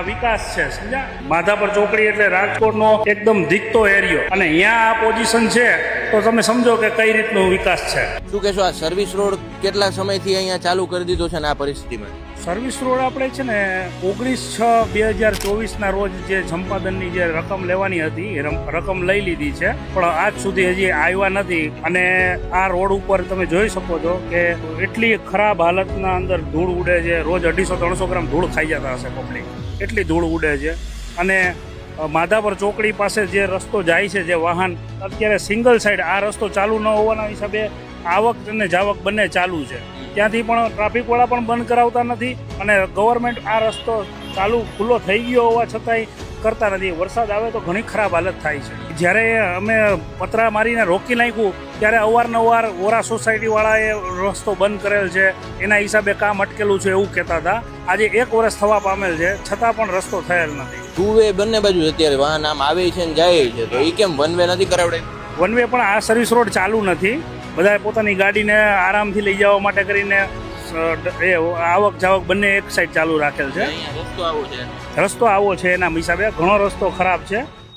વિકાસ છે, સમજ્યા? માધાપર ચોકડી એટલે રાજકોટનો એકદમ ધીકતો એરિયો અને અહીંયા આ પોઝિશન છે તો તમે સમજો કે કઈ રીતનો વિકાસ છે? શું કહેશો આ સર્વિસ રોડ કેટલા સમયથી અહીંયા ચાલુ કરી દીધો છે ને આ પરિસ્થિતિમાં? સર્વિસ રોડ આપણે છે ને ઓગણીસ છ બે હજાર ચોવીસના રોજ જે સંપાદનની જે રકમ લેવાની હતી એ રકમ લઈ લીધી છે. પણ આજ સુધી હજી આવ્યા નથી. અને આ રોડ ઉપર તમે જોઈ શકો છો કે એટલી ખરાબ હાલતના અંદર ધૂળ ઉડે છે. રોજ અઢીસો ત્રણસો ગ્રામ ધૂળ ખાઈ જતા હશે પબ્લિક એટલી ધૂળ ઉડે છે. અને માધાપર ચોકડી પાસે જે રસ્તો જાય છે જે વાહન, અત્યારે સિંગલ સાઈડ આ રસ્તો ચાલુ ન હોવાના હિસાબે આવક અને જાવક બંને ચાલુ છે. ત્યાંથી પણ ટ્રાફિકવાળા પણ બંધ કરાવતા નથી અને ગવર્મેન્ટ આ રસ્તો ચાલુ ખુલ્લો થઈ ગયો હોવા છતાંય કરતા નથી. વરસાદ આવે તો ઘણી ખરાબ હાલત થાય છે. જ્યારે અમે પતરા મારીને રોકી નાખ્યું ત્યારે અવારનવાર ઓરા સોસાયટીવાળાએ રસ્તો બંધ કરેલ છે. એના હિસાબે કામ અટકેલું છે એવું કહેતા હતા. આજે એક વર્ષ થવા પામેલ છે છતાં પણ રસ્તો થયેલ નથી. ટુ વે બંને બાજુ અત્યારે વાહન આમ આવે છે ને જાય છે તો એ કેમ વન વે નથી કરાવડે? વન વે પણ આ સર્વિસ રોડ ચાલુ નથી. બધાએ પોતાની ગાડીને આરામથી લઈ જવા માટે કરીને એ આવક જાવક બંને એક સાઈડ ચાલુ રાખેલ છે. રસ્તો આવો છે. રસ્તો આવો છે એના હિસાબે. ઘણો રસ્તો ખરાબ છે.